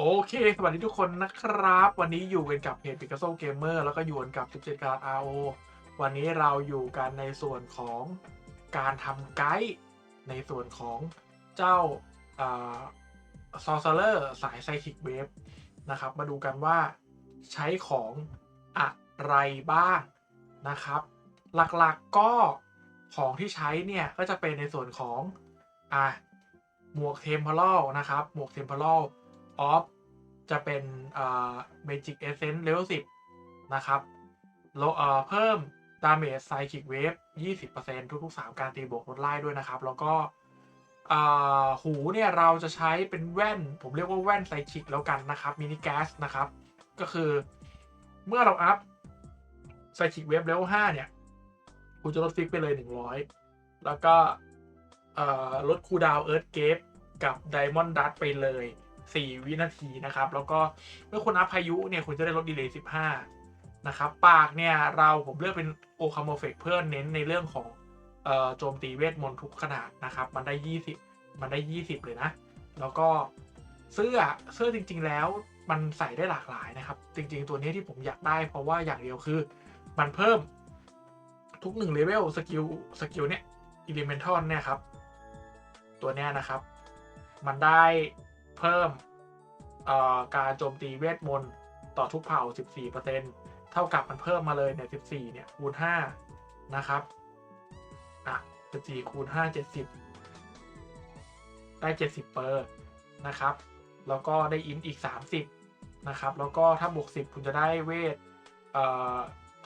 โอเค สวัสดีทุกคนนะครับ วันนี้อยู่กันกับเพจ Picasso Gamer แล้วก็อยู่กันกับ 17 การ RO วันนี้เราอยู่กันในส่วนของการทำไกด์ในส่วนของเจ้าซอ r เซอร์สายไซคิกเวฟนะครับ มาดูกันว่าใช้ของอะไรบ้างนะครับ หลักๆก็ของที่ใช้เนี่ย ก็จะเป็นในส่วนของอะหมวกเทมเพลลนะครับ หมวกเทมเพล ออฟจะเป็นอ่า Magic Essence Level 10นะครับโลเอ่อเพิ่ม Damage Psychic Wave 20%ทุกๆ 3 การตีบวกลดไล่ด้วยนะครับ แล้วก็หูเนี่ยเราจะใช้เป็นแว่น ผมเรียกว่าแว่นไซคิกแล้วกันนะครับมินิแกสนะครับ ก็คือเมื่อเราอัพไซคิกเวฟเลเวล5เนี่ยคุณจะลดฟิกไปเลย 100 แล้วก็ลดคูดาวเอิร์ธเกฟกับไดมอนด์ดัตไปเลย 4 วินาทีนะครับ แล้วก็เมื่อคุณอัพพายุเนี่ยคุณจะได้ลดดีเลย์15 นะครับ ปากเนี่ยเราผมเลือกเป็นโอคาโมเฟกเพื่อเน้นในเรื่องของโจมตีเวทมนต์ทุกขนาดนะครับ มันได้ 20 มันได้ 20 เลยนะ แล้วก็เสื้อเสื้อจริง ๆ แล้วมันใส่ได้หลากหลายนะครับ จริง ๆ ตัวนี้ที่ผมอยากได้ เพราะว่าอย่างเดียวคือ มันเพิ่มทุกหนึ่งเลเวลสกิลสกิลเนี่ยอิเลเมนทัลเนี่ยครับ ตัวเนี้ยนะครับ มันได้ เพิ่มการโจมตีเวทมนต์ต่อทุกเผ่า 14%เท่ากับมันเพิ่มมาเลยเนี่ย 14 เนี่ย คูณ 5 นะครับ อะ 14 คูณ 5 70 ได้ 70 เปอร์นะครับ แล้วก็ได้อินอีก 30 นะครับ แล้วก็ถ้าบวก 10 คุณจะได้เวท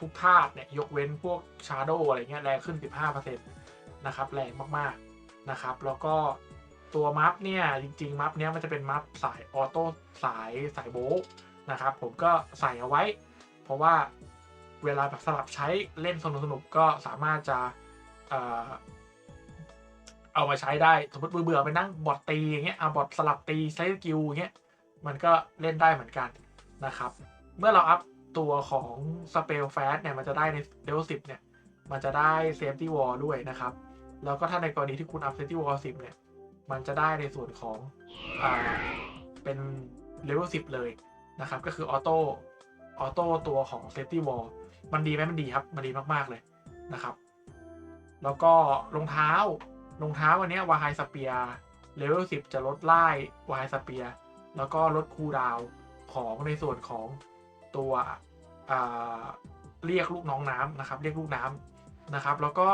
ทุกธาตุเนี่ย ยกเว้นพวกชาร์โดอะไรเงี้ยแรงขึ้น 15%นะครับ แรงมาก ๆ นะครับ แล้วก็ ตัวมัฟเนี่ยจริงๆมัฟเนี้ยมันจะเป็นมัฟสายออโต้สายสายโบลนะครับผมก็ใส่เอาไว้ เพราะว่าเวลาแบบสลับใช้เล่นสนุกๆก็สามารถจะเออเอามาใช้ได้สมมติเบื่อๆไปนั่งบอทตีอย่างเงี้ยเอาบอทสลับตีใช้สกิลอย่างเงี้ยมันก็เล่นได้เหมือนกันนะครับ เมื่อเราอัพตัวของสเปลแฟสเนี่ยมันจะได้ในเลเวล10เนี่ยมันจะได้เซฟตี้วอลด้วยนะครับ แล้วก็ถ้าในกรณีที่คุณอัพเซฟตี้วอล10เนี่ย มันจะได้ในส่วนของอ่าเป็นเลเวล10เลยนะครับ ก็คือออโต้ออโต้ตัวของเซฟตี้วอลมันดีไหมมันดีครับ มันดีมาก ๆ เลยนะครับ แล้วก็รองเท้ารองเท้าวันนี้วาไฮสเปียเลเวล10จะลดไล่วาไฮสเปียแล้วก็ลดคูลดาวของในส่วนของตัวเรียกลูกน้องน้ำนะครับ เรียกลูกน้ำนะครับ แล้วก็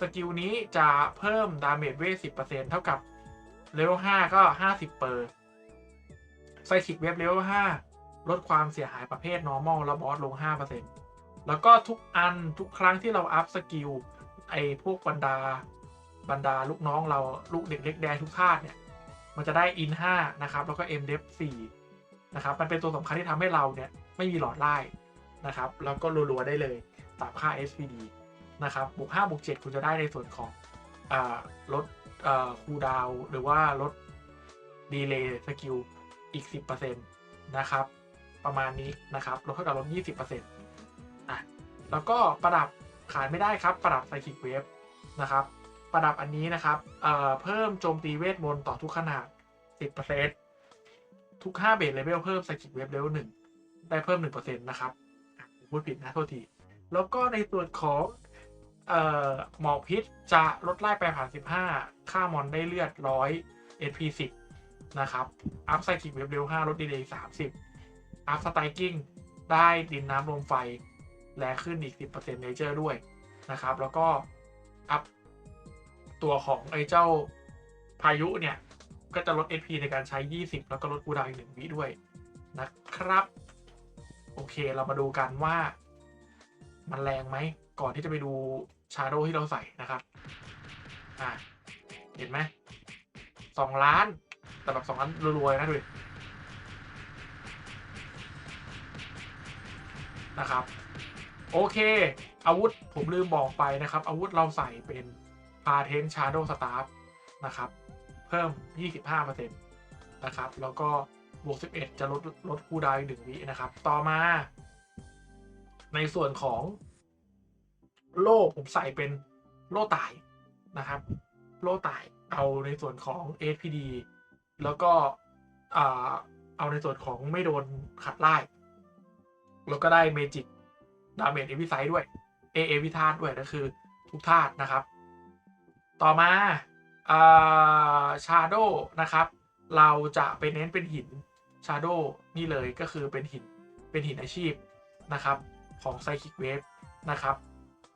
สกิลนี้จะเพิ่มดาเมจเวท10%เท่ากับ เลเวล5ก็50เปอร์ไซคิกเวฟเลเวล5ลดความเสียหายประเภท normal และบอสลง 5%แล้วก็ทุกอันทุกครั้งที่เราอัพสกิลไอพวกบรรดาบรรดาลูกน้องเราลูกเด็กเล็กแดงทุกธาตุเนี่ย มันจะได้อิน5นะครับ แล้วก็ m d e f 4นะครับ มันเป็นตัวสำคัญที่ทำให้เราเนี่ย ไม่มีหลอดไล่นะครับ แล้วก็รัวๆได้เลยตามค่า SPD นะครับบวก5บวก7คุณจะได้ในส่วนของอลด คูลดาวหรือว่าลดดีเลย์สกิลอีก 10%นะครับ ประมาณนี้นะครับลดเท่ากับลด20%อะแล้วก็ประดับขายไม่ได้ครับ ประดับไซคิกเวฟนะครับ ประดับอันนี้นะครับเอ่อเพิ่มโจมตีเวทมนต์ต่อทุกขนาด 10%ทุก 5 เบสเลเวลเพิ่มไซคิกเวฟเลเวล1ได้เพิ่ม 1%นะครับผมพูดผิดนะโทษที แล้วก็ในส่วนของ เอ่อหมอกพิษจะลดไล่ไปผ่าน 15 ค่ามอนได้เลือด 100 SP 10 นะครับ อัพไซคิกเวฟเร็ว5ลดดีเลย์30 อัพสไตกิ้งได้ดินน้ำลมไฟ แรงขึ้นอีก 10%เนเจอร์ด้วยนะครับ แล้วก็ อัพตัวของไอ้เจ้าพายุเนี่ย ก็จะลด SP ในการใช้ 20 แล้วก็ลดคูดาวอีก 1 วิด้วยนะครับ โอเคเรามาดูกันว่า มันแรงไหม ก่อนที่จะไปดูชาโดที่เราใส่นะครับ อ่า เห็นไหม สองล้าน แต่แบบสองล้านรวยๆนะดูนะครับ โอเค อาวุธผมลืมบอกไปนะครับ อาวุธเราใส่เป็นพาเทนชาโดสตาร์นะครับ เพิ่ม 25%นะครับ แล้วก็บวก 11 จะลดลดคูลดาวอีกหนึ่งวินะครับ ต่อมา ในส่วนของ โล่ผมใส่เป็นโล่ตายนะครับ โล่ตายเอาในส่วนของ SPD แล้วก็เอาในส่วนของไม่โดนขัดไล่แล้วก็ได้เมจิกดาเมจเอวิไซด้วย เอเอวิธาด้วยก็คือทุกธาตุนะครับ ต่อมาชาโดนะครับ เราจะไปเน้นเป็นหินชาโดนี่เลยก็คือเป็นหินเป็นหินอาชีพนะครับ ของไซคิกเวฟนะครับ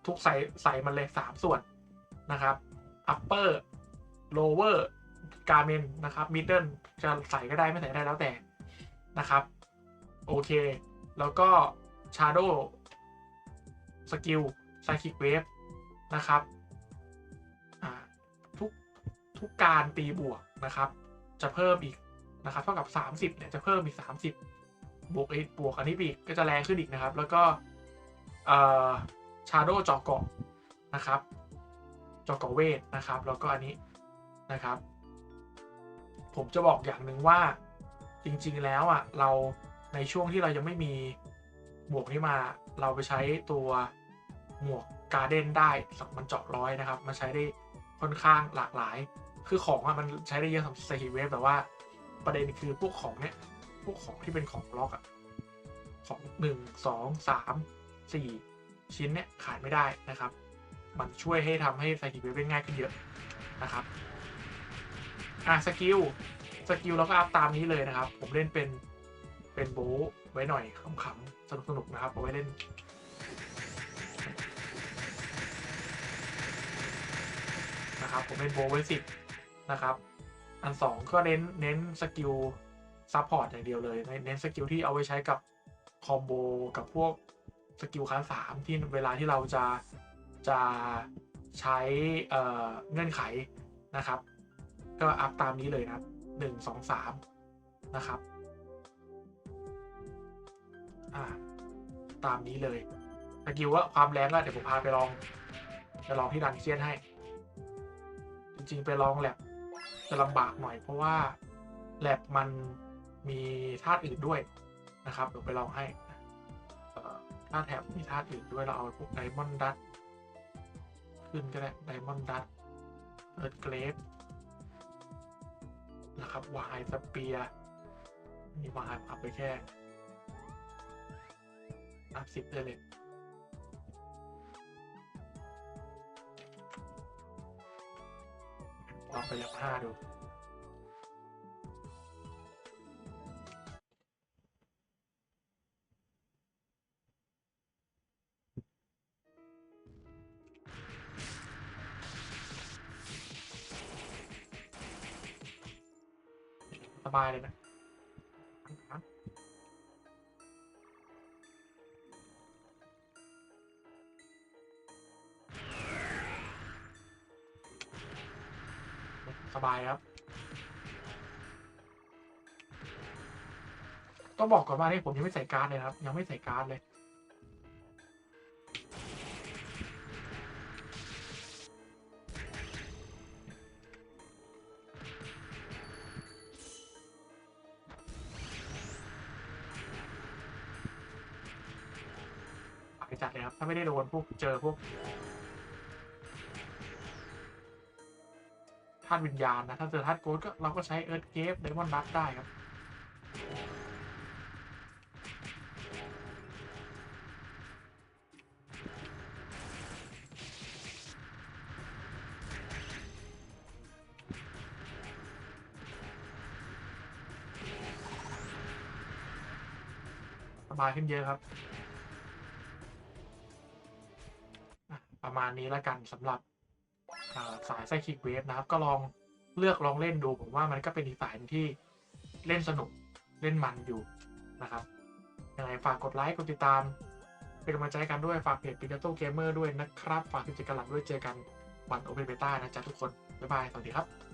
ทุกใส่ใส่มันเลย3ส่วนนะครับ upper lower กาเมนนะครับ middle จะใส่ก็ได้ไม่ใส่ได้แล้วแต่นะครับ โอเค แล้วก็ shadow สกิลไซคิกเวฟนะครับทุกทุกการตีบวกนะครับ จะเพิ่มอีกนะครับ เท่ากับ 30เนี่ยจะเพิ่มอีก 30 บวกไอ้บวกอันนี้อีกก็จะแรงขึ้นอีกนะครับ แล้วก็เอ่อ ชาโดจอเกาะนะครับจอเกาะเวทนะครับ แล้วก็อันนี้นะครับ ผมจะบอกอย่างหนึ่งว่าจริงๆแล้วอะเราในช่วงที่เรายังไม่มีบวกนี้มาเราไปใช้ตัวหมวกการ์เด้นได้สักมันเจาะร้อยนะครับมันใช้ได้ค่อนข้างหลากหลาย คือของอะมันใช้ได้เยอะสำหรับสกิเวฟแต่ว่าประเด็นคือพวกของเนี้ยพวกของที่เป็นของล็อกอะของหนึ่งสองสามสี่ ชิ้นเนี้ยขาดไม่ได้นะครับ มันช่วยให้ทำให้สกิลเวฟได้ง่ายขึ้นเยอะนะครับอะสกิลสกิลเราก็อัพตามนี้เลยนะครับ ผมเล่นเป็นเป็นโบไว้หน่อยขำๆสนุกๆนะครับเอาไว้เล่นนะครับผมเป็นโบไว้สิบนะครับ อันสองก็เน้นเน้นสกิลซัพพอร์ตอย่างเดียวเลย เน้นสกิลที่เอาไว้ใช้กับคอมโบกับพวก สกิลคันสามที่เวลาที่เราจะจะใช้เเงื่อนไขนะครับ ก็อัพตามนี้เลยนะครับหนึ่งสองสามนะครับอ่าตามนี้เลยสกิลว่าความแรงก็เดี๋ยวผมพาไปลองไปลองที่ดันเจียนให้ จริงๆไปลองแลบจะลำบากหน่อยเพราะว่าแลบมันมีธาตุอื่นด้วยนะครับเดี๋ยวไปลองให้ ถ้าแถบมีธาตุอื่นด้วยเราเอาพวกไดมอนด์ดัตขึ้นก็ได้ไดมอนด์ดัตเอิร์ธเกรฟนะครับวายสเปียมีวายอัพไปแค่อัพสิบได้เลยลองไปยับห้าดู สบายเลยนะสบายครับ ต้องบอกก่อนว่านี่ผมยังไม่ใส่การ์ดเลยครับ ยังไม่ใส่การ์ดเลย ไปจัดเลยครับ ถ้าไม่ได้โดนพวกเจอพวกธาตุวิญญาณนะ ถ้าเจอธาตุโกดก็เราก็ใช้เอิร์ธเกฟไดมอนด์บัฟได้ครับสบายขึ้นเยอะครับ มาณนี้แล้วกันสำหรับสายไซคิกเวฟนะครับ ก็ลองเลือกลองเล่นดูผมว่ามันก็เป็นอีกสายที่เล่นสนุกเล่นมันอยู่นะครับยังไงฝากกดไลค์กดติดตาม เป็นกำลังใจกันด้วยฝากเพจปิ n โตเกมเมอร์ด้วยนะครับ ฝากกิจกรรมด้วยเจอกันวันโอเปนเบต้านะจ๊ะทุกคน บ๊ายบาย สวัสดีครับ